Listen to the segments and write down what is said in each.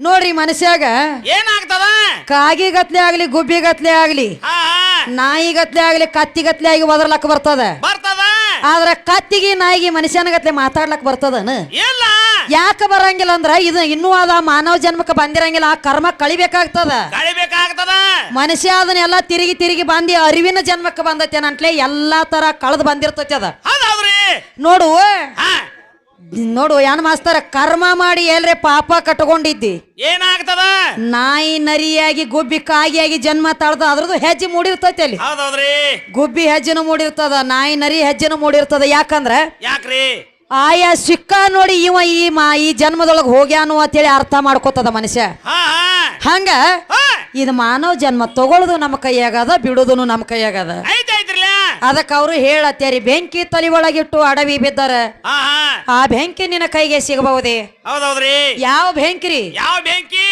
ನೋಡ್ರಿ ಮನಸ್ಸಾಗ ಏನಾಗ್ತದ? ಕಾಗಿ ಕಾಗಿಗತ್ಲೆ ಆಗ್ಲಿ ಗುಬ್ಬಿಗತ್ಲೆ ಆಗ್ಲಿ ನಾಯಿಗತ್ಲೆ ಆಗ್ಲಿ ಕತ್ತಿಗತ್ಲೆ ಆಗಿ ಒದರ್ಲಕ್ ಬರ್ತದ. ಬರ್ತದ? ಆದ್ರ ಕತ್ತಿಗೆ ನಾಯಿಗೆ ಮನುಷ್ಯನಗತ್ಲೆ ಮಾತಾಡ್ಲಕ್ ಬರ್ತದನ? ಇಲ್ಲ. ಯಾಕೆ ಬರಂಗಿಲ್ಲ ಅಂದ್ರ ಇದು ಇನ್ನೂ ಅದ ಮಾನವ ಜನ್ಮಕ್ಕೆ ಬಂದಿರಂಗಿಲ್ಲ ಆ ಕರ್ಮ ಕಳಿಬೇಕಾಗ್ತದ. ಕಳಿಬೇಕಾಗ್ತದ? ಮನುಷ್ಯ ಅದನ್ನೆಲ್ಲ ತಿರುಗಿ ತಿರುಗಿ ಬಂದಿ ಅರಿವಿನ ಜನ್ಮಕ್ಕೆ ಬಂದತ್ತೇನಂತ್ಲೆ ಎಲ್ಲಾ ತರ ಕಳೆದು ಬಂದಿರ್ತೈತಿ ಅದ. ನೋಡು. ನೋಡು ಏನ್ ಮಾಸ್ತರ ಕರ್ಮ ಮಾಡಿ ಎಲ್ರೆ ಪಾಪ ಕಟ್ಕೊಂಡಿದ್ದಿ. ಏನಾಗ್ತದ? ನಾಯಿ ನರಿಯಾಗಿ ಗುಬ್ಬಿ ಕಾಗಿಯಾಗಿ ಜನ್ಮ ತಾಳ್ದ ಅದ್ರದ್ದು ಹೆಜ್ಜೆ ಮೂಡಿರ್ತೈತೆ ಅಲ್ಲಿ. ಹೌದೌದ್ರಿ. ಗುಬ್ಬಿ ಹೆಜ್ಜೆನು ಮೂಡಿರ್ತದ ನಾಯಿ ನರಿ ಹೆಜ್ಜೆನು ಮೂಡಿರ್ತದ ಯಾಕಂದ್ರ ಯಾಕ್ರಿ? ಆಯಾ ಸಿಕ್ಕ ನೋಡಿ ಇವ ಈ ಮಾ ಈ ಜನ್ಮದೊಳಗೆ ಹೋಗ್ಯಾನು ಅಂತೇಳಿ ಅರ್ಥ ಮಾಡ್ಕೋತದ ಮನುಷ್ಯ. ಹಾ ಹಾ. ಹಂಗ ಹಾ. ಇದು ಮಾನವ ಜನ್ಮ ತಗೊಳ್ಳೋದು ನಮ್ಮ ಕೈಯಾಗದ ಬಿಡೋದು ನಮ್ಮ ಕೈಯಾಗದ. ಐತ್ ಅದಕ್ಕೆ ಅವರು ಹೇಳತ್ತೇರಿ ಬೆಂಕಿ ತಲೆ ಒಳಗಿಟ್ಟು ಅಡವಿ ಬಿದ್ದಾರ. ಆ ಬೆಂಕಿ ನಿನ್ನ ಕೈಗೆ ಸಿಗಬಹುದೇ? ಹೌದೌದ್ರಿ. ಯಾವ ಬೆಂಕಿರಿ ಯಾವ ಬೆಂಕಿ?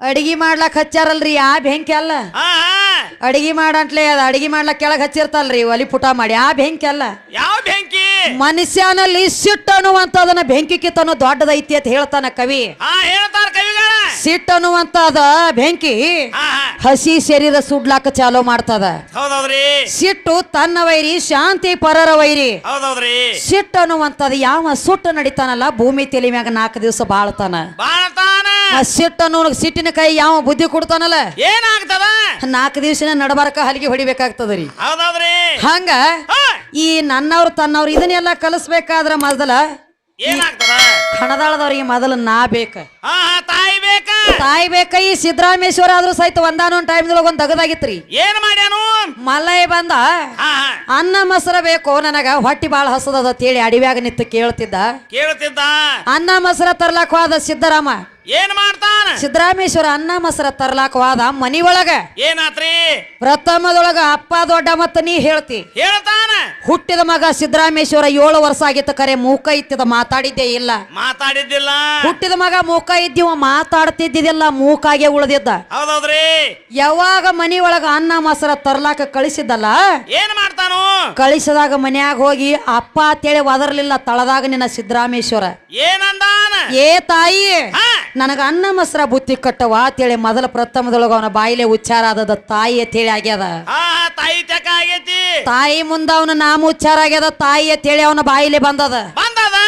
ಅಡಿಗೆ ಮಾಡ್ಲಕ್ ಹಚ್ಚಾರಲ್ರಿ ಆ ಬೆಂಕಿ ಅಲ್ಲ. ಅಡಿಗೆ ಮಾಡಂಟ್ಲೆ ಅದ ಅಡಿಗೆ ಮಾಡ್ಲಕ್ ಕೆಳಗ್ ಹಚ್ಚಿರ್ತಲ್ರಿ ಒಲಿ ಪುಟ ಮಾಡಿ ಆ ಬೆಂಕಿ ಅಲ್ಲ. ಯಾವ ಬೆಂಕಿ? ಮನುಷ್ಯನಲ್ಲಿ ಸಿಟ್ಟು ಅನ್ನುವಂಥದನ್ನ ಬೆಂಕಿ ಕಿತ್ತನು ದೊಡ್ಡದೈತಿ ಅಂತ ಹೇಳ್ತಾನ ಕವಿ. ಹೇಳ್ತಾರ ಕವಿಗಳ. ಸಿಟ್ಟು ಅನ್ನುವಂಥದ ಬೆಂಕಿ ಹಸಿ ಶರೀರ ಸುಡ್ಲಾಕ ಚಾಲೋ ಮಾಡ್ತದ. ಸಿಟ್ಟು ತನ್ನ ವೈರಿ ಶಾಂತಿ ಪರರ ವೈರಿ. ಸಿಟ್ಟು ಅನ್ನುವಂತದ ಯಾವ ಸುಟ್ಟು ನಡಿತಾನಲ್ಲ ಭೂಮಿ ತೆಲಿ ಮ್ಯಾಗ ನಾಲ್ಕು ದಿವಸ ಬಾಳ್ತಾನ. ಆ ಸಿಟ್ಟು ಅನ್ನೋ ಸಿಟ್ಟಿನ ಕೈ ಯಾವ ಬುದ್ಧಿ ಕೊಡ್ತಾನಲ್ಲ? ಏನಾಗ್ತದ? ನಾಲ್ಕು ದಿವಸನ ನಡಬಾರಕ ಹಲಿಗೆ ಹೊಡಿಬೇಕಾಗ್ತದ ರೀ. ಹಂಗ ಈ ನನ್ನವ್ರು ತನ್ನವ್ರು ಇದನ್ನೆಲ್ಲ ಕಲಿಸ್ಬೇಕಾದ್ರ ಮೊದಲ ಏನಾಗ್ತದ? ಕಣದಾಳದವ್ರಿಗೆ ಮೊದಲು ನಾ ಬೇಕ. ಹಾ ಹಾ ತಾಯಿ ಬೇಕ? ತಾಯಿ ಬೇಕ ಈ ಸಿದ್ದರಾಮೇಶ್ವರ ಆದ್ರೂ ಸಹಿತ ಒಂದಾನೊಂದ್ ಟೈಮ್ ಒಂದ್ ತಗದಾಗಿತ್ರಿ ಏನ್ ಮಾಡ್ಯಾನು? ಮಲ್ಲಯ್ಯ ಬಂದ ಹಾ ಹಾ. ಅನ್ನ ಮೊಸರ ಬೇಕು ನನಗ ಹೊಟ್ಟಿ ಬಾಳ ಹಸದದ ತೇಳಿ ಅಡಿವ್ಯಾಗ ನಿಂತು ಕೇಳ್ತಿದ್ದ. ಕೇಳ್ತಿದ್ದ? ಅನ್ನ ಮೊಸರ ತರ್ಲಾಕ ಹೋದ ಸಿದ್ದರಾಮ ಏನ್ ಮಾಡ್ತಾನ? ಸಿದ್ದರಾಮೇಶ್ವರ ಅನ್ನ ಮೊಸರ ತರ್ಲಾಕ ಹೋದ ಮನಿ ಒಳಗ ಏನಾತ್ರಿ? ಪ್ರಥಮದೊಳಗ ಅಪ್ಪ ದೊಡ್ಡ ಮತ್ತ ನೀ ಹೇಳ್ತಿ. ಹೇಳ್ತಾನ? ಹುಟ್ಟಿದ ಮಗ ಸಿದ್ದರಾಮೇಶ್ವರ ಏಳು ವರ್ಷ ಆಗಿತ್ತು ಕರೆ ಮೂಕ ಇತ್ತಿದ ಮಾತಾಡಿದ್ದೇ ಇಲ್ಲ. ಮಾತಾಡಿದ್ದಿಲ್ಲ? ಹುಟ್ಟಿದ ಮಗ ಮೂಕ ಇದ್ದೀವ ಮಾತಾಡ್ತಿದ್ದಿಲ್ಲ ಮೂಕಾಗೆ ಉಳಿದಿದ್ದ. ಹೌದೌದ್ರಿ? ಯಾವಾಗ ಮನಿ ಒಳಗ ಅನ್ನ ಮೊಸರ ತರ್ಲಾಕ ಕಳಿಸಿದ್ದಲ್ಲ? ಏನ್ ಮಾಡ್ತಾನು? ಕಳಿಸಿದಾಗ ಮನ್ಯಾಗ ಹೋಗಿ ಅಪ್ಪ ಅಂತೇಳಿ ಒದರ್ಲಿಲ್ಲ ತಳದಾಗ ನಿನ್ನ ಸಿದ್ದರಾಮೇಶ್ವರ. ಏನಂದಾನ? ಏ ತಾಯಿ ನನಗ ಅನ್ನ ಮೊಸರ ಬುತ್ತಿ ಕಟ್ಟವ ಅಂತೇಳಿ ಮೊದಲ ಪ್ರಥಮದೊಳಗ ಅವನ ಬಾಯಿಲೆ ಉಚ್ಚಾರ ಆದದ ತಾಯಿ ಅಂತೇಳಿ ಆಗ್ಯದ. ತಾಯಿ ಆಗೈತಿ. ತಾಯಿ ಮುಂದ ಅವನ ನಾಮ ಉಚ್ಚಾರ ಆಗ್ಯದ ತಾಯಿ ಅಂತೇಳಿ ಅವನ ಬಾಯಿಲೆ ಬಂದದ. ಬಂದದ?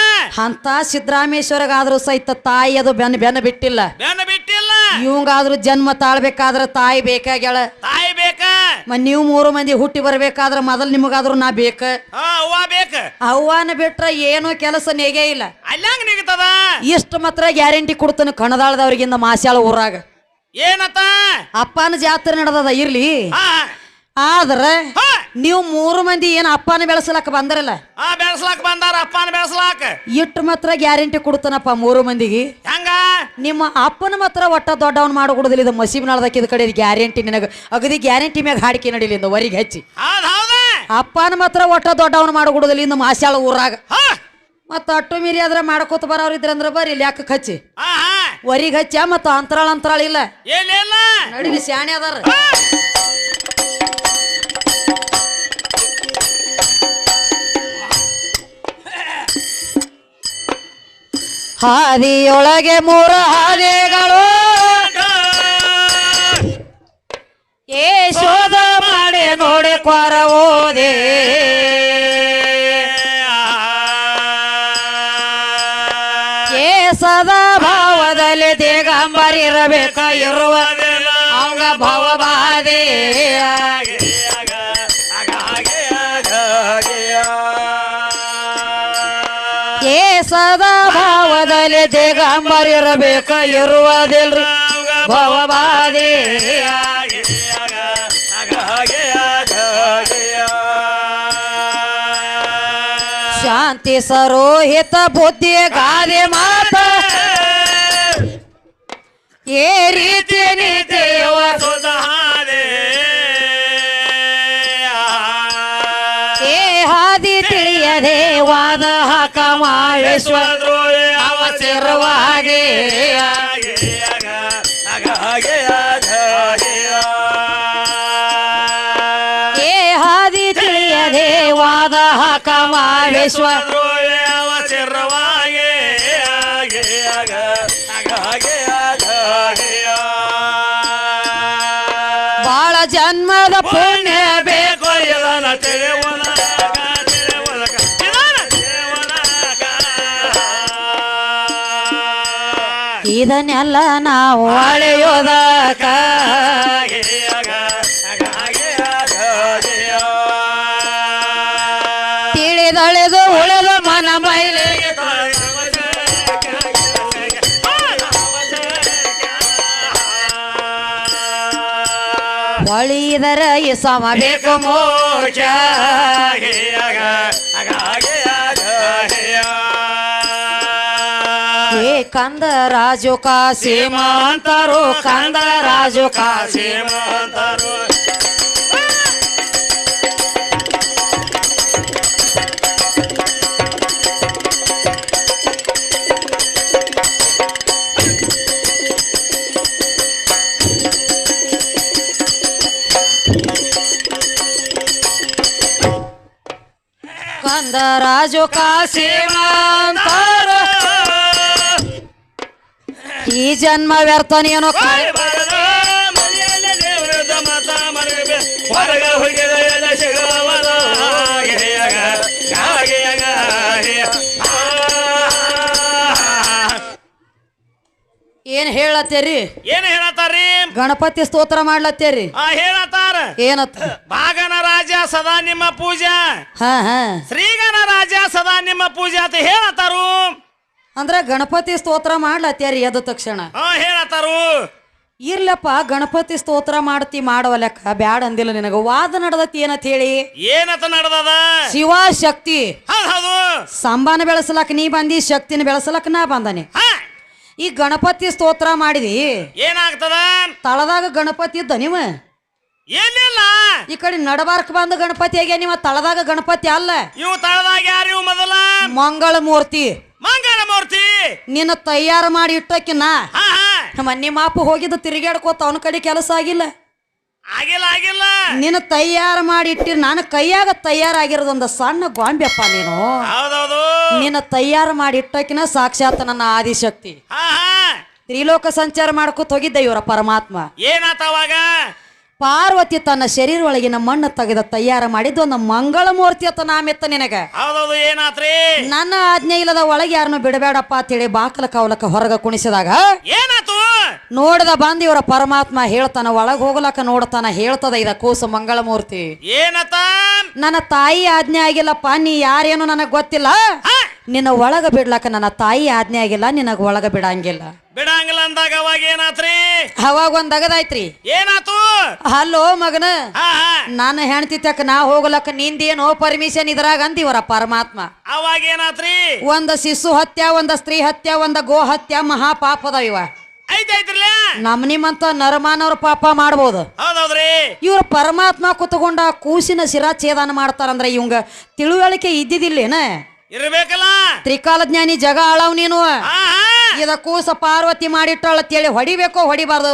ಅಂತ ಸಿದ್ದರಾಮೇಶ್ವರಗಾದ್ರೂ ಸಹಿತ ತಾಯಿ ಅದು ಬೆನ್ನ ಬೆನ್ನ ಬಿಟ್ಟಿಲ್ಲ. ಬೆನ್ನ ಬಿಟ್ಟಿಲ್ಲ. ಇವಂಗಾದ್ರೂ ಜನ್ಮ ತಾಳ್ಬೇಕಾದ್ರ ತಾಯಿ ಬೇಕಾಗ್ಯಾಳ. ತಾಯಿ ಬೇಕ? ನೀವು ಮೂರು ಮಂದಿ ಹುಟ್ಟಿ ಬರ್ಬೇಕಾದ್ರ ಮೊದಲ್ ನಿಮಗಾದ್ರೂ ನಾ ಬೇಕ. ಹಾ ಅವ್ವ ಬೇಕ. ಅವ್ವಾನ ಬಿಟ್ರ ಏನೋ ಕೆಲಸ ನೆಗೇ ಇಲ್ಲ. ಅಲ್ಲಂಗ ನಿಗತದ? ಇಷ್ಟು ಮಾತ್ರ ಗ್ಯಾರಂಟಿ ಕೊಡ್ತಾನೆ ಕಣದಾಳದವ್ರಿಗಿಂದ ಮಾಸ್ಯಾಳ ಊರಾಗ. ಏನತ್ತ? ಅಪ್ಪನ ಜಾತ್ರೆ ನಡೆದದ ಇರ್ಲಿ? ಹಾ. ಆದ್ರ ನೀವು ಮೂರು ಮಂದಿ ಏನ್ ಅಪ್ಪನ ಬೆಳೆಸಲಕ್ ಬಂದ್ರಲ್ಲ? ಆ ಬೆಳೆಸ್ಲಾಕ ಬಂದಾರ ಅಪ್ಪನ ಬೆಳೆಸ್ಲಾಕ. ಇಟ್ಟು ಮಾತ್ರ ಗ್ಯಾರಂಟಿ ಕೊಡ್ತಾನಪ್ಪ ಮೂರು ಮಂದಿಗೆ? ಹೆಂಗ? ನಿಮ್ಮ ಅಪ್ಪನ ಮಾತ್ರ ಒಟ್ಟ ದೊಡ್ಡವನ್ ಮಾಡಿಕೊಡುದಿಲ್ಲ ಇದು ಮಸೀಬ್ ನಾಳ್ದಕ್ಕೆ ಇದು ಕಡೆ ಗ್ಯಾರಂಟಿ ನಿನಗ. ಅಗದಿ ಗ್ಯಾರಂಟಿ ಮ್ಯಾಗ ಹಾಡಿಕೆ ನಡಿಲಿ ಇಂದ ವರಿಗೆ ಹಚ್ಚಿ. ಹೌದ್ ಹೌದ. ಅಪ್ಪನ ಮಾತ್ರ ಒಟ್ಟ ದೊಡ್ಡವನ್ ಮಾಡಿಕೊಡುದಿಲ್ಲ ಇಂದ ಮಾಸ್ಯಾಳ ಊರಾಗ. ಮತ್ತ ಅಟ್ಟು ಮೀರಿ ಆದ್ರೆ ಮಾಡ್ಕೋತ ಬರೋರು ಅಂದ್ರೆ ಬರ್ರಿ ಇಲ್ಲಿ ಯಾಕೆ ಹಚ್ಚಿ. ಹಾ ಹಾ ವರಿಗೆ ಹಚ್ಚ ಮತ್ತ ಅಂತರಾಳ ಅಂತರಾಳ ಇಲ್ಲ. ಏನಿಲ್ಲ. ನಡಿಲಿ ಶಾಣೆ ಅದಾರ. ಹಾದಿಯೊಳಗೆ ಮೂರು ಹಾದಿಗಳು. ಏ ಶೋಧ ಮಾಡಿ ನೋಡಿ ಕೊರ ಓದೆ. ಏ ಸದಾ ಭಾವದಲ್ಲಿ ದೇಗಂಬರಿರಬೇಕ ಇರುವ ಅವಂಗ ಭವಬಾದೆ ಏ ಸದಾ ಭಾವದಲ್ಲಿ ದಿಗಂಬರಿರಬೇಕ ಇರುವುದಿಲ್ರಿ. ಭವಬಾದೆ ಶಾಂತಿ ಸರೋಹಿತ ಬುದ್ಧಿ ಗಾದೆ ಮಾತ. ಏ ರೀತಿ ನೀತಿಯವ ಏ ಹಾದಿ ತಿಳಿಯದೆ ವಾದ ಹಾಕ ಅವಸರವಾಗಿ ಏ ಹಾದಿ ತಿಳಿಯದೆ ವಾದ ಹಾಕ ಮಾವೇಶ್ವ ಬಾಳ ಜನ್ಮದ ಪುಣ್ಯ ಬೇಕು. ತಿಳಿಯುವ ಇದನ್ನೆಲ್ಲ ನಾವು ಅಳೆಯೋದಕ ತಿಳಿದಳೆದು ಉಳದ ಮನ ಈ ಸಮ ಬೇಕು ಮೋಕ್ಷ ಏ ಕಂದ ರಾಜು ಕಾಸಿ ಮಾಂತರು ಕಂದ ರಾಜು ಕಾಸಿ. ಕಂದ ರಾಜು ಕಾಸಿ ಈ ಜನ್ಮ ವ್ಯರ್ಥ ನೀನು ಕಾಯ್ ಹೊರಗ ಹೋಗಿದ ಎಲ್ಲ ಸಿಗವಲ್ಲ ಏನ್ ಹೇಳತ್ತೇರಿ? ಏನ್ ಹೇಳತ್ತಾರ್ರಿ? ಗಣಪತಿ ಸ್ತೋತ್ರ ಮಾಡ್ಲತ್ತೇರಿ? ಆ ಹೇಳತ್ತಾರ. ಏನತ್ತ? ಭಾಗನ ರಾಜ ಸದಾ ನಿಮ್ಮ ಪೂಜಾ. ಹ ಹ. ಶ್ರೀಗಣ ರಾಜ ಸದಾ ನಿಮ್ಮ ಪೂಜಾ ಅಂತ ಹೇಳತ್ತಾರು. ಅಂದ್ರ ಗಣಪತಿ ಸ್ತೋತ್ರ ಮಾಡ್ಲತ್ತೇರಿ ಎದ್ದ ತಕ್ಷಣ? ಹಾ ಹೇಳತ್ತಾರು. ಇರ್ಲಪ್ಪ ಗಣಪತಿ ಸ್ತೋತ್ರ ಮಾಡ್ತಿ ಮಾಡವಲಕ್ಕ ಬ್ಯಾಡ ಅಂದಿಲ್ಲ ನಿನಗ. ವಾದ ನಡದತಿ ಏನತ್ ಹೇಳಿ? ಏನತ ನಡ್ದದ? ಶಿವ ಶಕ್ತಿ. ಹೌದ್ ಹೌದು. ಸಂಬಾನ ಬೆಳೆಸಲಕ್ ನೀ ಬಂದಿ ಶಕ್ತಿನ ಬೆಳೆಸಲಕ್ ನಾ ಬಂದಾನೆ. ಹಾ. ಈ ಗಣಪತಿ ಸ್ತೋತ್ರ ಮಾಡಿದಿ? ಏನಾಗ್ತದ? ತಳದಾಗ ಗಣಪತಿ ಇದ್ದ ನೀವ? ಏನಿಲ್ಲ. ಈ ಕಡೆ ನಡಬಾರ್ಕ್ ಬಂದ ಗಣಪತಿ ಆಗ್ಯ ನೀವ? ತಳದಾಗ ಗಣಪತಿ ಅಲ್ಲ. ಇವು ತಳದಾಗ ಯಾರು ಇವು ಮೊದಲ? ಮಂಗಳ ಮೂರ್ತಿ ಮಂಗಳ ಮೂರ್ತಿ? ನಿನ್ನ ತಯಾರು ಮಾಡಿ ಹಾ ಹಾ. ಮನ್ನಿ ಮಾಪು ಹೋಗಿದ್ದು ತಿರುಗಾಡ್ಕೋತ ಅವನ ಕಡೆ ಕೆಲಸ ಆಗಿಲ್ಲ. ಆಗಿಲ್ಲ ಆಗಿಲ್ಲ. ನಿನ್ನ ತಯಾರು ಮಾಡಿ ಇಟ್ಟಿರ್ ನಾನು ಕೈಯಾಗ ತಯಾರಾಗಿರೋದೊಂದು ಸಣ್ಣ ಗೊಂಬೆಪ್ಪ ನೀನು. ಹೌದೌದು. ನಿನ್ನ ತಯಾರು ಮಾಡಿ ಇಟ್ಟಕಿನ ಸಾಕ್ಷಾತ್ ನನ್ನ ಆದಿಶಕ್ತಿ. ಹಾ ಹಾ. ತ್ರಿಲೋಕ ಸಂಚಾರ ಮಾಡ್ಕೋತ ಹೋಗಿದ್ದ ಇವರ ಪರಮಾತ್ಮ. ಏನಾತ ಅವಾಗ? ಪಾರ್ವತಿ ತನ್ನ ಶರೀರ ಒಳಗಿನ ಮಣ್ಣು ತೆಗೆದ ತಯಾರು ಮಾಡಿದ್ದು ಒಂದು ಮಂಗಳ ಮೂರ್ತಿ ಅಂತ ನಾಮೆತ್ತ ನಿನಗ. ಹೌದೌದು ಏನಾತ್ರಿ? ನನ್ನ ಆಜ್ಞೆ ಇಲ್ಲದ ಒಳಗೆ ಯಾರನ್ನು ಬಿಡಬೇಡಪ್ಪ ಅಂತೇಳಿ ಬಾಕಲ ಕವಲಕ ಹೊರಗ ಕುಣಿಸಿದಾಗ ಏನಾತು? ನೋಡಿದ ಬಂದ ಇವರ ಪರಮಾತ್ಮ ಹೇಳ್ತಾನ ಒಳಗ್ ಹೋಗ್ಲಕ್ಕ ನೋಡ್ತಾನ ಹೇಳ್ತದ ಇದ ಕೂಸು ಮಂಗಳ ಮೂರ್ತಿ ಏನತ? ನನ್ನ ತಾಯಿ ಆಜ್ಞೆ ಆಗಿಲ್ಲಪ್ಪ ನೀ ಯಾರೇನು ನನಗ್ ಗೊತ್ತಿಲ್ಲ. ನಿನ್ನ ಒಳಗ ಬಿಡ್ಲಕ್ಕ ನನ್ನ ತಾಯಿ ಆಜ್ಞೆ ಆಗಿಲ್ಲ ನಿನಗ ಒಳಗ ಬಿಡಂಗಿಲ್ಲ. ಬಿಡಂಗಿಲ್ಲ ಅಂದಾಗ ಅವಾಗ ಏನಾತ್ರಿ? ಅವಾಗ ಒಂದ್ ಅಗದಾಯ್ತ್ರಿ. ಏನಾತು? ಹಲೋ ಮಗನ ನಾನು ಹೆಣ್ತಿ ತಕ್ಕ ನಾ ಹೋಗ್ಲಕ್ಕ ನಿಂದೇನೋ ಪರ್ಮಿಷನ್ ಇದ್ರಾಗ ಅಂತ ಇವರ ಪರಮಾತ್ಮ. ಅವಾಗ ಏನಾತ್ರಿ? ಒಂದ ಶಿಶು ಹತ್ಯ ಒಂದ ಸ್ತ್ರೀ ಹತ್ಯ ಒಂದ ಗೋ ಹತ್ಯ ಮಹಾಪಾಪದ ಇವ. ಐತೈತ್ರಲ್ಲ ನಮ್ ನಿಮ್ಮಂತ ನರಮಾನವ್ರ ಪಾಪ ಮಾಡ್ಬೋದು. ಇವ್ರ ಪರಮಾತ್ಮ ಕುತ್ಕೊಂಡ ಕೂಸಿನ ಶಿರಾ ಛೇದನ ಮಾಡ್ತಾರಂದ್ರೆ ಇವಂಗ ತಿಳುವಳಿಕೆ ಇದ್ದಿದ್ದಿಲ್ಲೇನ ಇರ್ಬೇಕಲ್ಲ? ತ್ರಿಕಾಲ ಜ್ಞಾನಿ ಜಗ ಅಳವ್ ನೀನು. ಇದ ಕೂಸ ಪಾರ್ವತಿ ಮಾಡಿಟ್ಟಾಳ ಅಂತೇಳಿ ಹೊಡಿಬೇಕು ಹೊಡಿಬಾರ್ದು.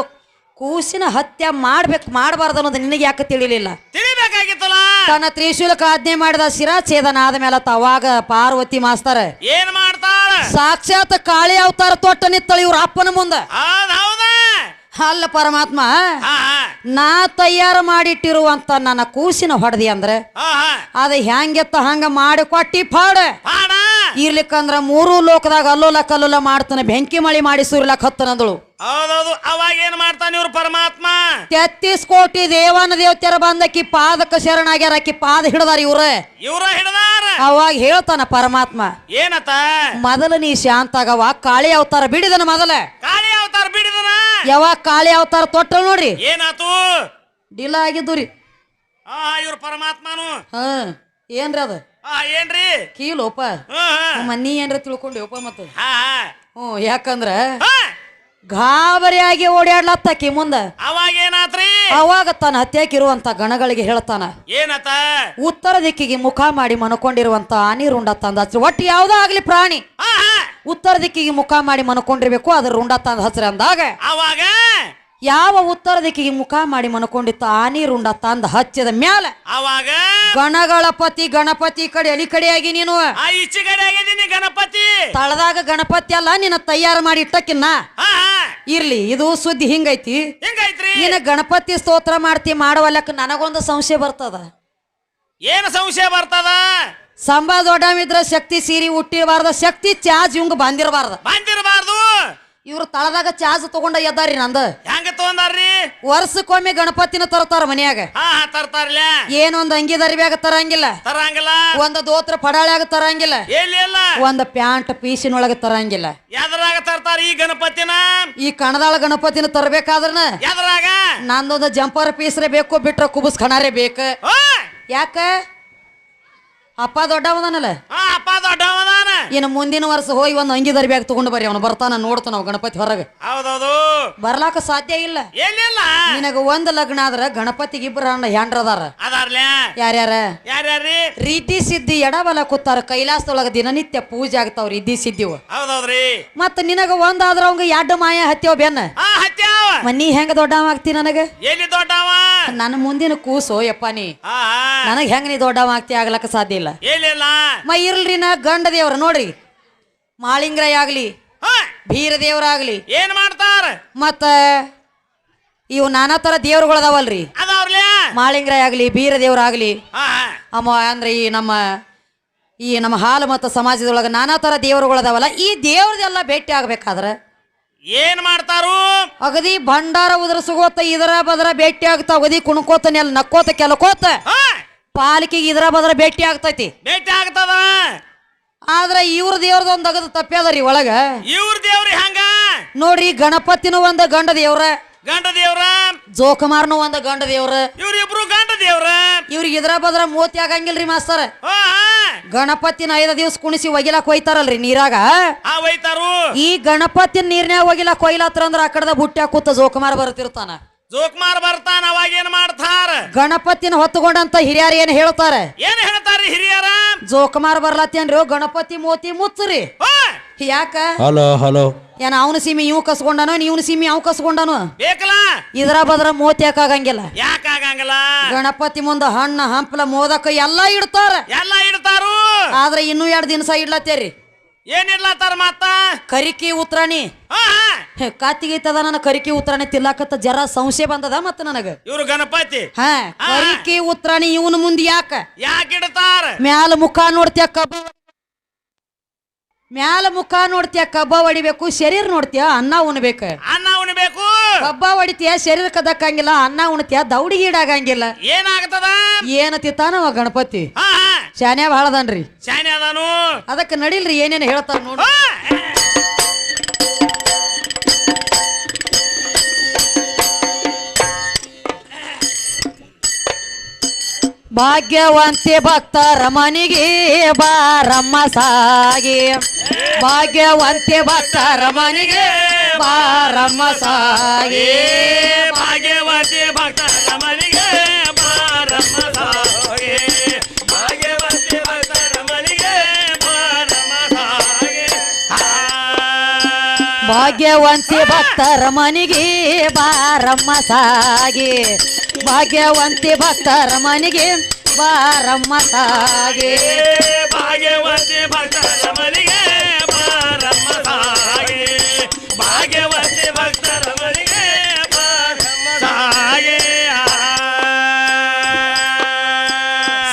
ಕೂಸಿನ ಹತ್ಯೆ ಮಾಡ್ಬೇಕು ಮಾಡಬಾರ್ದು ಅನ್ನೋದು ನಿನಗೆ ಯಾಕೆ ತಿಳಿಲಿಲ್ಲ? ತಿಳಿಬೇಕಾಗಿತ್ತಲ್ಲ? ತನ್ನ ತ್ರಿಶೂಲಕ ಆಜ್ಞೆ ಮಾಡಿದ ಶಿರಾಚ್ಛೇದನ ಆದ ಮೇಲೆ ಅವಾಗ ಪಾರ್ವತಿ ಮಾಸ್ತರ ಏನ್ ಮಾಡ್ತಾರ ಸಾಕ್ಷಾತ್ ಕಾಳಿ ಅವತಾರ ತೊಟ್ಟ ನಿತ್ತಳ ಇವ್ರ ಅಪ್ಪನ ಮುಂದೆ. ಹೌದ? ಅಲ್ಲ ಪರಮಾತ್ಮ ನಾ ತಯಾರು ಮಾಡಿಟ್ಟಿರುವಂತ ನನ್ನ ಕೂಸಿನ ಹೊಡೆದಿ ಅಂದ್ರೆ ಅದ ಹೆಂಗೆತ್ತ ಹಂಗ ಮಾಡಿ ಕೊಟ್ಟಿ ಪಾಡ. ಇರ್ಲಿಕ್ಕಂದ್ರ ಮೂರು ಲೋಕದಾಗ ಅಲ್ಲೋಲ ಕಲ್ಲೋಲ ಮಾಡ್ತಾನೆ ಬೆಂಕಿ ಮಳಿ ಮಾಡಿ ಸುರ್ಲಕ್ ಹತ್ತನದಳು ಹೌದೌದು ಅವಾಗ ಏನ್ ಮಾಡ್ತಾನೆ ಇವ್ರು ಪರಮಾತ್ಮ? ತೆತ್ತಿಸ್ ಕೋಟಿ ದೇವನ ದೇವತೆರ ಬಂದಕ್ಕಿ ಪಾದಕ ಶರಣಾಗ್ಯಾರ ಆಕಿ ಪಾದ ಹಿಡದಾರ ಇವ್ರ. ಇವ್ರ ಹಿಡದಾರ? ಅವಾಗ ಹೇಳ್ತಾನ ಪರಮಾತ್ಮ ಏನತ? ಮೊದಲ ನೀ ಶಾಂತ ಆಗವ ಕಾಳಿ ಅವತಾರ ಬಿಡಿದನ ಮೊದಲ. ಕಾಳಿ ಅವತಾರ ಬಿಡಿದನ? ಯಾವಾಗ ಕಾಳಿ ಅವತಾರ ತೊಟ್ಟ ನೋಡ್ರಿ. ಏನಾತು? ಡಿಲ ಆಗಿದ್ದು ರೀ. ಹಾ ಇವ್ರ ಪರಮಾತ್ಮನು. ಹ ಏನ್ರಿ ಅದ? ಏನ್ರಿ? ಕೀಲೋಪ ಒಪ್ಪ. ಮನ್ನಿ ಏನ್ರ ತಿಳ್ಕೊಂಡೇವಪ್ಪ ಮತ್ತ. ಹಾ ಹಾ. ಹ್ಞೂ ಯಾಕಂದ್ರ ಗಾಬರಿಯಾಗಿ ಓಡಾಡ್ಲತ್ತಾಕಿ ಮುಂದ. ಅವಾಗ ಏನಾತ್ರಿ? ಅವಾಗ ತನ್ನ ಹತ್ಯಾಕಿರುವಂತ ಗಣಗಳಿಗೆ ಹೇಳ್ತಾನ. ಏನತ ಉತ್ತರ ದಿಕ್ಕಿಗೆ ಮುಖ ಮಾಡಿ ಮನಕೊಂಡಿರುವಂತ ಆನಿ ರುಂಡ ತಂದ ಹಚ್ರಿ ಒಟ್ಟು ಯಾವ್ದೋ ಆಗ್ಲಿ ಪ್ರಾಣಿ. ಉತ್ತರ ದಿಕ್ಕಿಗೆ ಮುಖ ಮಾಡಿ ಮನಕೊಂಡಿರ್ಬೇಕು ಅದ್ರ ರುಂಡ ತಂದ ಹಚ್ರಿ ಅಂದಾಗ. ಅವಾಗ ಯಾವ ಉತ್ತರ ದಿಕ್ಕಿಗೆ ಮುಖ ಮಾಡಿ ಮನ್ಕೊಂಡಿತ್ತು ಆ ರುಂಡ ತಂದ ಹಚ್ಚಿದ ಮ್ಯಾಲ. ಅವಾಗ ಗಣಗಳ ಪತಿ ಗಣಪತಿ ಕಡೆ ಅಲಿ ಕಡೆಯಾಗಿ ನೀನು. ಆ ಈಚೆ ಕಡೆ ಆಗಿದ್ದೀನಿ ಗಣಪತಿ. ತಳದಾಗ ಗಣಪತಿ ಅಲ್ಲ ನಿನ್ನ ತಯಾರು ಮಾಡಿ ಇಟ್ಟಕ್ಕಿನ್ನ. ಹಾ ಇರ್ಲಿ ಇದು ಸುದ್ದಿ ಹಿಂಗೈತಿ. ಹೆಂಗೈತ್ರಿ. ಗಣಪತಿ ಸ್ತೋತ್ರ ಮಾಡ್ತಿ ಮಾಡುವಲ್ಲಕ್ಕ ನನಗೊಂದು ಸಂಶಯ ಬರ್ತದ. ಏನು ಸಂಶಯ ಬರ್ತದ? ಸಂಬ ದೊಡ್ಡವಿದ್ರ ಶಕ್ತಿ ಸೀರಿ ಹುಟ್ಟಿರಬಾರ್ದ ಶಕ್ತಿ ಚಾರ್ಜ್ ಇವಂಗ ಬಂದಿರಬಾರ್ದ. ಬಂದಿರಬಾರ್ದು. ಇವ್ರು ತಳದಾಗ ಚಾರ್ಜ್ ತಗೊಂಡ ಎದ್ದಾರಿ ನಂದ. ಹೆಂಗ ತಗೊಂಡಾರ್ರಿ? ವರ್ಷಕ್ಕೊಮ್ಮೆ ಗಣಪತಿನ ತರತಾರ ಮನ್ಯಾಗ. ಹಾ ಹಾ ಏನೊಂದ್ ಅಂಗಿ ದರ್ಬ್ಯಾಗ ತರಂಗಿಲ್ಲ. ತರಂಗಿಲ್ಲ. ಒಂದ್ ದೋತ್ರ ಪಡಾಳ್ಯಾಗ ತರಂಗಿಲ್ಲ. ಇಲ್ಲ ಒಂದ್ ಪ್ಯಾಂಟ್ ಪೀಸಿನೊಳಗ ತರಂಗಿಲ್ಲ. ಎದ್ರಾಗ ತರ್ತಾರ ಈ ಗಣಪತಿನ? ಈ ಕಣದಾಳ ಗಣಪತಿನ ತರಬೇಕಾದ್ರನ? ಎದ್ರಾಗ? ನಂದೊಂದು ಜಂಪರ್ ಪೀಸ್ರೆ ಬೇಕು ಬಿಟ್ರ ಕುಬಸ್ ಕಣಾರೆ ಬೇಕು. ಯಾಕ? ಅಪ್ಪ ದೊಡ್ಡವನಲ್ಲ ಅಪ್ಪ ದೊಡ್ಡವದಾನ ಇನ್ನು ಮುಂದಿನ ವರ್ಷ ಹೋಗಿ ಒಂದು ಅಂಗಿ ದರ್ಬ್ಯಾಗ ತಗೊಂಡು ಬರ್ರಿ ಅವನು ಬರ್ತಾನ ನೋಡ್ತಾನ ನಾವು ಗಣಪತಿ ಹೊರಗೆ. ಹೌದೌದು. ಬರ್ಲಾಕ ಸಾಧ್ಯ ಇಲ್ಲ. ನಿನಗ ಒಂದ್ ಲಗ್ನ ಆದ್ರ ಗಣಪತಿಗೆ ಇಬ್ಬರ ಅಣ್ಣ ಅದಾರ್ಲೆ? ಯಾರ್ಯಾರ? ಯಾರ್ಯಾರ್ರಿ? ರೀತಿ ಸಿದ್ಧಿ ಎಡಬಲ ಕೂತಾರ ಕೈಲಾಸದೊಳಗ ದಿನನಿತ್ಯ ಪೂಜೆ ಆಗ್ತಾವ ರೀತಿ ಸಿದ್ಧಿವ ಹೌದೌದ್ರಿ. ಮತ್ತ ನಿನಗ ಒಂದಾದ್ರ ಅವಂಗ ಎರಡು ಮಾಯ ಹತ್ಯವ ಬೆನ್ನ. ಮನಿ ಹೆಂಗ ದೊಡ್ಡವ ಆಗ್ತಿ ನನಗ? ಎಲ್ಲಿ ದೊಡ್ಡವ? ನನ್ನ ಮುಂದಿನ ಕೂಸು ಯಪ್ಪ ನೀ. ನನಗ ಹೆಂಗ ನೀ ದೊಡ್ಡವ ಆಗ್ತಿ ಆಗ್ಲಕ್ಕ ಸಾಧ್ಯ ಇಲ್ಲ. ಎಲ್ಲಿಲ್ಲ? ಮ ಇರ್ಲ್ರಿ ನಾ ಗಂಡ ದೇವ್ರ ನೋಡ್ರಿ ಮಾಳಿಂಗ್ರಯ ಆಗ್ಲಿ ದೇವ್ರಾಗ್ಲಿ ಏನ್ ಮಾಡ್ತಾರ? ಮತ್ತ ಇವು ನಾನಾ ತರ ದೇವ್ರುಗಳದಾವಲ್ರಿ. ಮಾಳಿಂಗ್ರಯ ಆಗ್ಲಿ ಹಾ ಅಮ್ಮ ಅಂದ್ರೆ ಈ ನಮ್ಮ ಈ ನಮ್ಮ ಹಾಲು ಮತ್ತು ಸಮಾಜದೊಳಗೆ ನಾನಾ ಥರ ದೇವರುಗಳದಾವಲ್ಲ ಈ ದೇವ್ರದೆಲ್ಲ ಭೇಟಿ ಆಗ್ಬೇಕಾದ್ರೆ. ಏನ್ ಮಾಡ್ತಾರು? ಅಗದಿ ಭಂಡಾರ ಉದುರಿಸ್ಕೋತ ಇದರ ಬದ್ರ ಭೇಟಿ ಆಗ್ತಾ ಅಗದಿ ಕುಣ್ಕೋತ ನೆಲ ನಕ್ಕೋತ ಕೆಲಕೋತ ಪಾಲಿಕೆಗೆ ಇದರ ಬದ್ರ ಭೇಟಿ ಆಗ್ತೈತಿ. ಭೇಟಿ ಆಗ್ತದ? ಆದ್ರೆ ಇವ್ರ ದೇವ್ರದ ಒಂದ್ ಅಗದ ರೀ ಒಳಗ. ಇವ್ರ ದೇವ್ರಿ ಹಂಗ? ನೋಡ್ರಿ ಗಣಪತಿನೂ ಒಂದ ಗಂಡ ದೇವ್ರ ಗಂಡ ದೇವ್ರ? ಜೋಕುಮಾರ್ನು ಒಂದ ಗಂಡ ದೇವ್ರ. ಇವ್ರಿಬ್ರು ಗಂಡ ದೇವ್ರ? ಇವ್ರಿಗೆ ಇದ್ರ ಬದ್ರ ಮೋತಿ ಆಗಂಗಿಲ್ರಿ ಮಾಸ್ತರ. ಹಾ ಗಣಪತಿನ ಐದ ದಿವ್ಸ ಕುಣಿಸಿ ಒಗಿಲಾಕ್ ಹೋಯ್ತಾರಲ್ರಿ ನೀರಾಗ. ಆ ಒಯ್ತಾರು ಈ ಗಣಪತಿನ ನೀರ್ನ್ಯಾಗ ಒಗಿಲಾಕ್ ಕೊಯ್ಲಾತ್ರ ಅಂದ್ರ ಆ ಕಡೆದ ಬುಟ್ಟ್ಯಾಗ ಕೂತ ಜೋಕುಮಾರ್ ಬರ್ತಿರ್ತಾನ. ಜೋಕ್ಮಾರ್ ಬರ್ತಾನ ಅವಾಗ ಏನ್ ಮಾಡ್ತಾರ? ಗಣಪತಿನ ಹೊತ್ತುಕೊಂಡಂತ ಹಿರಿಯರ್ ಏನ್ ಹೇಳ್ತಾರೆ? ಏನ್ ಹೇಳ್ತಾರ ಹಿರಿಯರ? ಜೋಕುಮಾರ್ ಬರ್ಲತ್ತೇನ್ರಿ? ಗಣಪತಿ ಮೋತಿ ಮುಚ್ಚರಿ. ಹಾ ಯಾಕ? Hello hello. ಏನ ಅವನ ಸೀಮಿ ಇವ್ ಕಸ್ಕೊಂಡಾನೋ ನೀವ್ನ ಸೀಮಿ ಅವ್ ಕಸ್ಕೊಂಡನು? ಬೇಕಲ್ಲ? ಇದ್ರ ಬದ್ರ ಮೋತಿ ಯಾಕಾಗಂಗಿಲ್ಲ. ಯಾಕ ಆಗಂಗಿಲ್ಲ? ಗಣಪತಿ ಮುಂದ ಹಣ್ಣ ಹಂಪ್ಲ ಮೋದಕ ಎಲ್ಲಾ ಇಡ್ತಾರ. ಎಲ್ಲಾ ಇಡ್ತಾರು. ಆದ್ರೆ ಇನ್ನೂ ಎರಡು ದಿನಸ ಇಡ್ಲತ್ತೇರಿ. ಏನ್ ಮಾತ? ಕರಿಕಿ ಉತ್ರಾಣಿ. ಹಾ ಹಾ. ಕಾತಿಗೈತದ ನನ್ನ ಕರಿಕಿ ಉತ್ರಾಣಿ ತಿಲ್ಲಾಕತ್ತ ಜರ ಸಂಶಯ ಬಂದದ ಮತ್ತ ನನಗ. ಇವ್ರು ಗಣಪತಿ. ಹಾ ಕರಿಕಿ ಉತ್ರಾಣಿ ಇವನ ಮುಂದೆ ಯಾಕ? ಯಾಕೆ ಇಡ್ತಾರ? ಮ್ಯಾಲ ಮುಖ ನೋಡ್ತೀಯ ಕಬ್ಬ ಮ್ಯಾಲ ಮುಖ ನೋಡ್ತೀಯ ಕಬ್ಬ ಹೊಡಿಬೇಕು ಶರೀರ ನೋಡ್ತೀಯ ಅನ್ನ ಉಣ್ಬೇಕ? ಅನ್ನ ಉಣ್ಬೇಕು. ಕಬ್ಬ ಹೊಡಿತೀಯ ಶರೀರ ಕದಕ್ಕಂಗಿಲ್ಲ ಅನ್ನ ಉಣ್ತೀಯ ದೌಡಿ ಈಡಾಗಂಗಿಲ್ಲ ಏನಾಗ್ತದ? ಏನತಿತ್ತಾನವ ಗಣಪತಿ? ಹಾ. ಹಾ ಬಹಳ ಭಾಳದನ್ರಿ ಶಾನೆ ಅದಾನು. ಅದಕ್ಕೆ ನಡಿಲ್ರಿ ಏನೇನು ಹೇಳ್ತಾರ ನೋಡ. ಭಾಗ್ಯವಂತಿ ಭಾಗ್ಯವಂತೆ ಭಕ್ತರ ಮನಿಗೆ ಬಾರಮ್ಮ ಸಾಗಿ. ಭಾಗ್ಯವಂತೆ ಭಕ್ತ ಮನಿಗೆ ಬಾರಮ್ಮ ಸಾಗಿ. ಭಾಗ್ಯವಂತಿ ಭಕ್ತ ಮನೆಗೆ ಭಾಗ್ಯವಂತಿ ಭಕ್ತರ ಮನಿಗೆ ಬಾರಮ್ಮ ಸಾಗಿ ಭಾಗ್ಯವಂತಿ ಭಕ್ತರ ಮನಿಗೆ ಬಾರಮ್ಮ ಸಾಗಿ ಭಾಗ್ಯವಂತಿ ಭಕ್ತರ ಮನೆಗೆ ಬಾರಮ್ಮ ಸಾಗಿ ಭಾಗ್ಯವಂತಿ ಭಕ್ತರ ಮನೆಗೆ ಬಾರಮ್ಮ ಸಾಗಿ.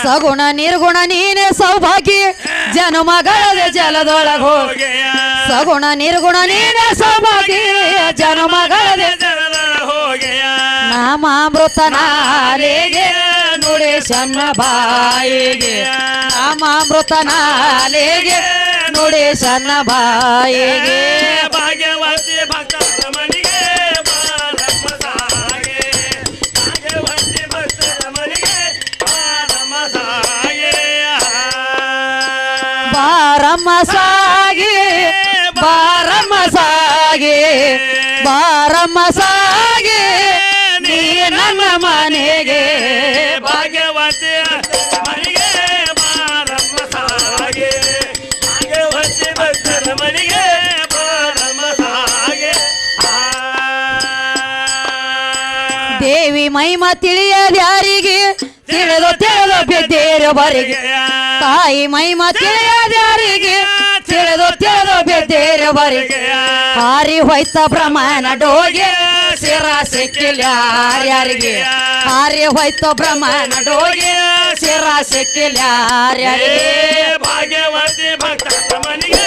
ಸಗುಣ ನಿರ್ಗುಣ ನೀನೇ ಸೌಭಾಗ್ಯ ಜನಮಗಳ ಜಲದೊಳಗೆ ಹೋಗಿ ಹೋಗೆಯ. ಸಗುಣ ನಿರ್ಗುಣ ನೀನ ಸಮಾಧಿ ಜನುಮಗಳ ಹೋಗೆಯ. ನಾಮಾಮೃತ ನಾಲಿಗೆ ನುಡಿ ಸಣ್ಣ ಬಾಯಿಗೆ. ನಾಮಾಮೃತ ನಾಲಿಗೆ ನುಡಿ ಸಣ್ಣ ಬಾಯಿಗೆ. ಭಾಗ್ಯವತಿ ಭಕ್ತ ಮನಿಗೆ ಬಾರಮ್ಮ ಸಾಗೆ ಬಾರಮ್ಮ ಸಾಗೆ ನೀ ನನ್ನ ಮನೆಗೆ ಭಾಗ್ಯವತಿ. ಮನೆಗೆ ಬಾರಮ್ಮ ಸಾಗೆ. ಭಾಗ್ಯವತಿ ಭಕ್ತರ ಮನೆಗೆ ಬಾರಮ್ಮ ಸಾಗೆ. ದೇವಿ ಮಹಿಮ ತಿಳಿಯದ ಯಾರಿಗೆ? ತಿಳಿದು ತಿಳಿದು ಬಿದ್ದೇರು ಬರಿಗೆ. ತಾಯಿ ಮಹಿಮ ತಿಳಿಯದ ಯಾರಿಗೆ? ತಿಳಿದು ತಿಳಿದು ಬಿದ್ದೇರು ಬರಿಗೆ ಹಾರಿ ಹೊಯ್ತ ಬ್ರಹ್ಮನ ಡೋಗೆ ಶಿರ ಸಿಕ್ಕಿಲ್ಲ ಯಾರ್ಯಾರಿಗೆ. ಹಾರಿ ಹೊಯ್ತ ಬ್ರಹ್ಮನ ಡೋಗಿ ಶಿರ ಸಿಕ್ಕಿಲ್ಲ ಯಾರ್ಯಾರಿಗೆ. ಭಾಗ್ಯವಂತಿ ಭಕ್ತ ಮನಿಗೆ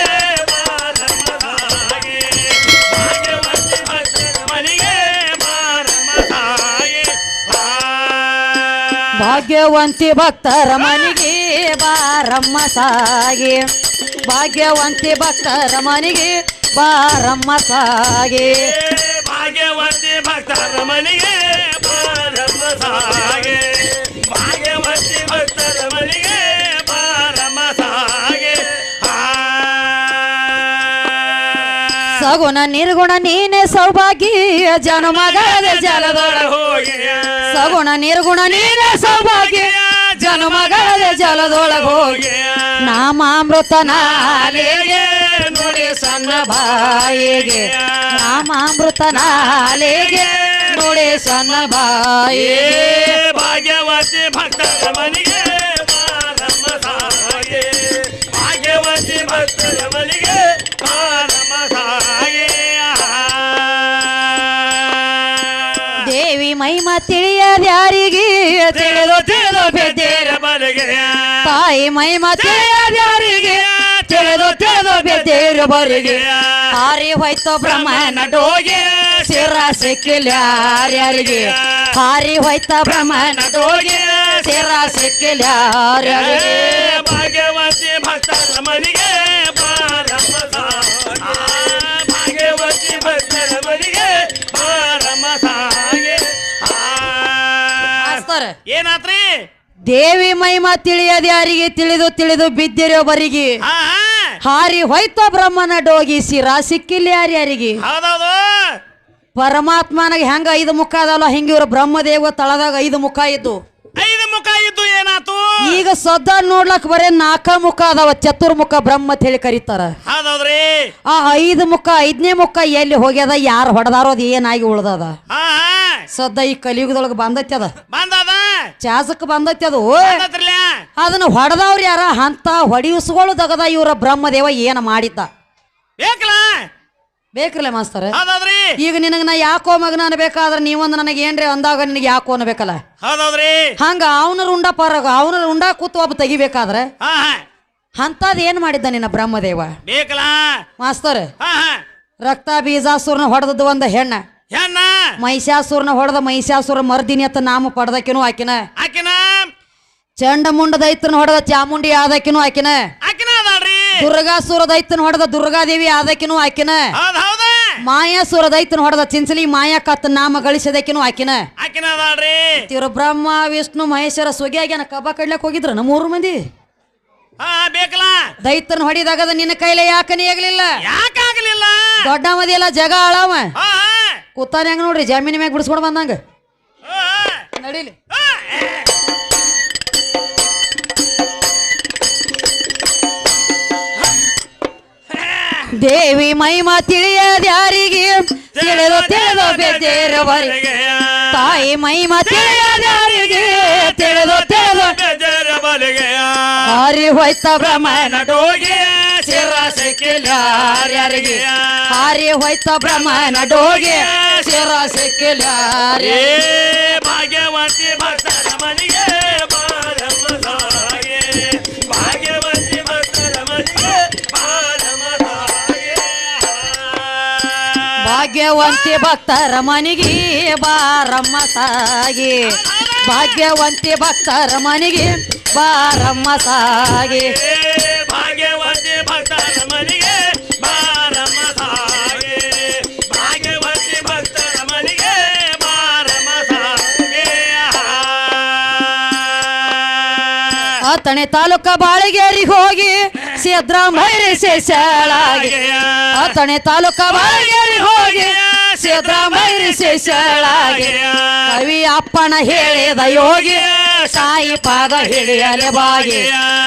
ಭಾಗ್ಯವಂತಿ ಭಕ್ತರ ಮನೆಗೆ ಬಾರಮ್ಮ ಸಾಗಿ ಭಾಗ್ಯವಂತಿ ಭಕ್ತರ ಮನೆಗೆ ಬಾರಮ್ಮ ಸಾಗಿ. ಭಾಗ್ಯವಂತಿ ಭಕ್ತರ ಮನೆಗೆ ಬಾರಮ್ಮ ಸಾಗೆ. ಭಾಗ್ಯವಂತಿ ಭಕ್ತರ ಮನೆಗೆ ಬಾರಮ್ಮ ಸಾಗೆ. ಸಗುಣ ನಿರ್ಗುಣ ನೀನೆ ಸೌಭಾಗ್ಯ ಜನಮಗಳ ಜಲದೊಳ ಹೋಗಿ. ಸಗುಣ ನಿರ್ಗುಣ ನೀನೆ ಸೌಭಾಗ್ಯ ಜನುಮಗದ ಜಲದೊಳಗ ಹೋಗಿ ನಾಮಾಮೃತ ನಾಲಿಗೆ ನುಡಿ ಸಣ್ಣ ಬಾಯಿಗೆ ನಾಮಾಮೃತ ನಾಲೆಗೆ ನುಡಿ ಸಣ್ಣ ಬಾಯಿಗೆ ಭಾಗ್ಯವತಿ ಭಕ್ತರ ಮನೆಗೆ ಭಾಗ್ಯವತಿ ಭಕ್ತ ಮನಿಗೆ ಭಕ್ತರ ಮನೆಗೆ ಬಾರಮ್ಮ ಸಾಗೆ ದೇವಿ ಮಹಿಮ ತಿಳಿಯದ ಯಾರಿಗೆ ತಿಳಿದು ತಿಳಿದು ಬಲಗೆ ತಾಯಿ ಮಹಿಮ ತಿಳಿಯದ ಯಾರಿಗೆ ತಿಳಿದು ತಿಳಿದು ಬೆದ್ದೇರು ಬರಿಗೆ ಹಾರಿ ಹೋಯ್ತು ಬ್ರಹ್ಮನ ಡೋಗೆ ಶಿರ ಸಿಕ್ಕಿಲ್ಲ ಯಾರ್ಯಾರಿಗೆ ಹಾರಿ ಹೋಯ್ತ ಬ್ರಹ್ಮನ ಡೋಗೆ ಶಿರ ಸಿಕ್ಕಿಲ್ಲ ಯಾರ್ಯಾರಿಗೆ ಭಾಗ್ಯವಂತಿ ಭಕ್ತರ ಮನೆಗೆ ಬಾರಮ್ಮ ಸಾಗೆ ಭಾಗ್ಯವಂತಿ ಭಕ್ತರ ಮನೆಗೆ ಬಾರಮ್ಮ ಸಾಗೆ ಮಾಸ್ತರ್, ಏನಾತ್ರಿ ದೇವಿ ಮಹಿಮ ತಿಳಿಯದ ಯಾರಿಗೆ ತಿಳಿದು ತಿಳಿದು ಬಿದ್ದಿರೋ ಬರಿಗೆ? ಹಾ ಹಾರಿ ಹೋಯ್ತ ಬ್ರಹ್ಮನ ಡೋಗಿ ಸಿರಾ ಸಿಕ್ಕಿಲ್ಲ ಯಾರ್ಯಾರಿಗೆ ಹೌದೌದು. ಪರಮಾತ್ಮನಿಗೆ ಹೆಂಗ ಐದು ಮುಖ ಅದಲ್ಲ ಹಿಂಗ ಇವ್ರ ಬ್ರಹ್ಮದೇವ ತಳದಾಗ ಐದು ಮುಖ ಇದ್ದು. ಐದು ಮುಖ ಇದ್ದು ಏನಾತು? ಈಗ ಸದ್ದ ನೋಡ್ಲಕ್ ಬರೇ ನಾಲ್ಕ ಮುಖ ಅದಾವ ಚತುರ್ಮುಖ ಬ್ರಹ್ಮ ಅಂತ ಹೇಳಿ ಕರೀತಾರ. ಹೌದೌದ್ರಿ. ಆ ಐದು ಮುಖ ಐದನೇ ಮುಖ ಎಲ್ಲಿ ಹೋಗ್ಯದ ಯಾರು ಹೊಡೆದಾರೋ ಅದು ಏನಾಗಿ ಉಳ್ದದ? ಸದ್ದ ಈ ಕಲಿಯುಗದೊಳಗ ಬಂದೈತಿ ಅದ. ಬಂದದ? ಚಾಸಕ್ ಬಂದೈತಿ ಅದು. ಅದನ್ನ ಹೊಡೆದವ್ರು ಯಾರ? ಅಂತ ದಗದ ಇವರ ಬ್ರಹ್ಮದೇವ ಏನ ಮಾಡಿದ್ದ? ಬೇಕಲ್ಲ ಬೇಕ್ರಲ್ಲ ಮಾಸ್ತರ. ಈಗ ನಿನಗ ನಾ ಯಾಕೋ ಮಗನ ಅನ್ಬೇಕಾದ್ರೆ ನೀವೊಂದು ನನಗೆ ಏನ್ರಿ ಅಂದಾಗ ನಿನಗೆ ಯಾಕೋ ಅನ್ಬೇಕಲ್ಲ? ಹಂಗ ಅವನ ರುಂಡ ಪರಗ ಅವನ ರುಂಡ ಕೂತು ಒಬ್ಬ ತೆಗಿಬೇಕಾದ್ರೆ? ಅಂತದ್ ಏನ್ ಮಾಡಿದ್ದ ನಿನ್ನ ಬ್ರಹ್ಮದೇವ? ಬೇಕಲ್ಲ ಮಾಸ್ತರ್ ರಕ್ತ ಬೀಜಾಸುರನ ಹೊಡೆದದ್ದು ಒಂದ ಹೆಣ್ಣ. ಹೆಣ್ಣ ಮಹಿಷಾಸುರನ ಹೊಡೆದ ಮಹಿಷಾಸುರ ಮರ್ದಿನಿ ಅಂತ ನಾಮ ಪಡೆದಕಿನೂ ಆಕಿನ. ಆಕಿನ? ಚಂಡ ಮುಂಡ ದೈತನ ಹೊಡೆದ ಚಾಮುಂಡಿ ಆದಕಿನೂ ಆಕಿನ. ಆಕಿನ ಅದಾಳ್ರಿ? ದುರ್ಗಾಸುರ ದೈತನ ಹೊಡೆದ ದುರ್ಗಾದೇವಿ ಆದಕಿನೂ ಆಕಿನ. ಹೌದ್ ಹೌದ? ಮಾಯಾಸುರ ದೈತನ ಹೊಡೆದ ಚಿಂಚಲಿ ಮಾಯಾ ಕತ್ತ ನಾಮ ಗಳಿಸದಕಿನೂ ಆಕಿನ. ಆಕಿನ ಅದಾಳ್ರಿ? ಇವ್ರು ಬ್ರಹ್ಮ ವಿಷ್ಣು ಮಹೇಶ್ವರ ಸುಗಿಯಾಗ್ಯಾನ ಕಬ್ಬ ಕಡ್ಲಕ್ ಹೋಗಿದ್ರ ನಮ್ಮೂರು ಮಂದಿ? ಹಾ ಬೇಕಲ್ಲ? ದೈತನ ಹೊಡಿದಾಗದ ನಿನ್ನ ಕೈಲೇ ಯಾಕನೇ ಆಗ್ಲಿಲ್ಲ ಯಾಕಾಗ್ಲಿಲ್ಲ? ದೊಡ್ಡ ಮದಿ ಎಲ್ಲ ಜಗ ಆಳವ. ಹಾ. ಕೂತಾನ ಹೆಂಗ ನೋಡ್ರಿ? ಜಾಮೀನ್ ಮ್ಯಾಗ ಬಿಡಿಸ್ಕೊಂಡು ಬಂದಂಗ. ನಡೀಲಿ. ದೇವಿ ಮಹಿಮ ತಿಳಿಯದ ಯಾರಿಗೆ? ತಿಳಿದು ತಿಳಿದು ಬೆದ್ದೇರವರಿಗೆ ತಾಯಿ ಮಹಿಮ ತಿಳಿಯದ ಯಾರಿಗೆ? ತಿಳಿದು ತಿಳಿದು. ಹಾರಿ ಹೋಯ್ತ ಬ್ರಹ್ಮನ ಡೋಗಿ ಶಿರ ಸಿಕ್ಕಿಲ್ಲ ಯಾರ್ಯಾರಿಗೆ ಹಾರಿ ಹೋಯ್ತ ಬ್ರಹ್ಮನ ಡೋಗಿ ಶಿರ ಯಾರ್ಯಾರಿಗೆ. ಭಾಗ್ಯವಂತಿ ಭಕ್ತರ ಮನೆಗೆ ಬಾರಮ್ಮ ಭಾಗ್ಯವಂತಿ ಭಕ್ತರ ಮನೆಗೆ ಬಾರಮ್ಮ ಸಾಗೆ ಭಾಗ್ಯವಂತಿ ಭಕ್ತರ ಮನೆಗೆ ಬಾರಮ್ಮ ಸಾಗಿ ಭಾಗ್ಯವಂತಿ ಭಕ್ತರ ಮನೆಗೆ ಬಾರಮ್ಮ ಸಾಗಿ. ಭಾಗ್ಯವಂತಿ ಭಕ್ತರ ಮನೆಗೆ ಬಾರಮ್ಮ ಸಾಗೆ. ಭಾಗ್ಯವಂತಿ ಭಕ್ತರ ಮನೆಗೆ ಬಾರಮ್ಮ ಸಾಗೆ. ಆತಣೆ ತಾಲೂಕ ಬಾಳಿಗೇರಿ ಹೋಗಿ ಸಿದ್ರಾಮಯ್ಯ ಶೇಷಳಾಗಿ ಆತಣೆ ತಾಲೂಕ ಬಾಳಿಗೇರಿ ಹೋಗಿ ಸಿದ್ರಾಮಯ್ಯ ಶಿಷ್ಯಳಾಗಿ ಕವಿ ಅಪ್ಪನ ಹೇಳಿದ ಯೋಗಿ ಸಾಯಿ ಪಾದ ಹಿಡಿಯಲೆ ಬಾಗಿ.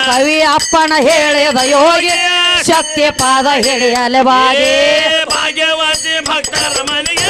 ಕವಿ ಅಪ್ಪನ ಹೇಳಿದ ಯೋಗಿ, ಶಕ್ತಿ ಪಾದ ಹಿಡಿಯಲೆ ಬಾಗಿ. ಭಾಗ್ಯವಂತಿ ಭಕ್ತರ ಮನೆಗೆ